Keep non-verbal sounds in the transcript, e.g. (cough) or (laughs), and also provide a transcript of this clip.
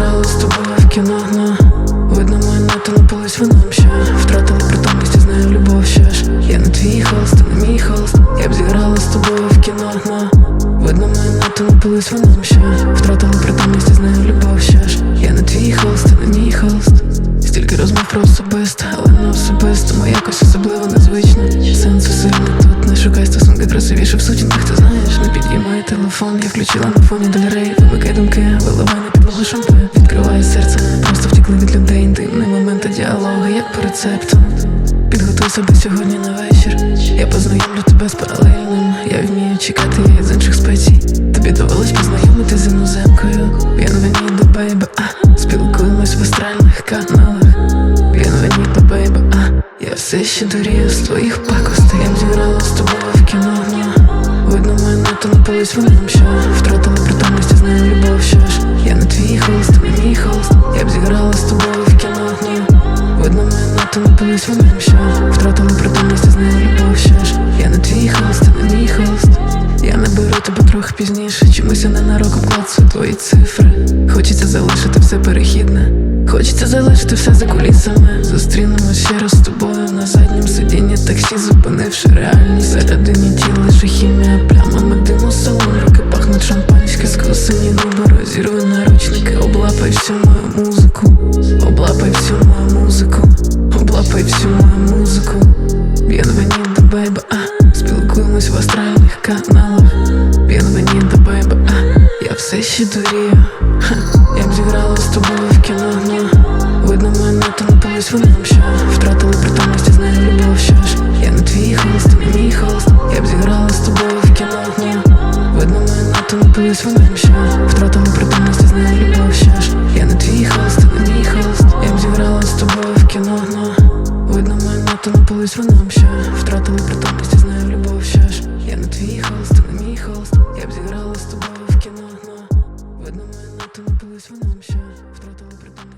грали з тобою в кіно но Видно, моє нато напились вином ще втратила притомність і з нею любов ще ж. Я не твій холст, ти не мій холст. Я б зіграла з тобою в кіно но Видно, моє нато напились вином ще Втратила притомність і з нею любов ще ж. Я не твій холст, ти не мій холст. Стільки розмов про особисте, але не особисто Моя якось особливо незвично Сенсу сильно тут не шукай стосунки красивіше в сутінках, ти знаєш, не підіймай телефон, я включила на фоні далі Вимикай думки, виливай на підлогу шампе Момент діалогу, як по рецепту. Підготуй себе сьогодні на вечір. Я познайомлю тебе з паралельним. Я вмію чекати її з інших спецій. Тобі довелось познайомити з іноземкою. Bienvenido, baby, а спілкуємось в астральних каналах. Bienvenido, baby, а я все ще дурію з твоїх пакостей. Я зіграла з тобою в кіно. Видно, мене то напились вином, що втратила притомність, і знаю любов, що ж я не твій холст, не мій холст. Що втратила притомність, і знаю любов, що ж я не твій холст, не мій холст. Я не беру тебе трохи пізніше, чомусь я ненароком клацаю твої цифри. Хочеться залишити все перехідне. Хочеться залишити все за кулісами. Зустрінемось ще раз з тобою на заднім сидінні таксі, зупинивши реальність. Всередині тіла лише хімія, плямами диму салон, руки пахнуть шампанське, скосені губи, розірву наручники, облапай всю мою музику, облапай всю мою музику, все ще дурію. Ха, (laughs) я б зіграла з тобою в кіно. ну. Видно, мене то напились вином, що втратили притомність, і любов, що ж я не твій холст, не мій холст. Я б зіграла з тобою в кіно. ну. Видно, мене то напились вином, що втратили притомність, і любов, що ж я не твій холст, не мій холст. Я б зіграла з тобою в кіно. ну. Видно, мене то напились вином, що втратили притомність, і знаю любов, що ж я не твій холст, не мій холст. Я б зіграла з тобою кіно, Видно, ми надто напились нам ще втратили притом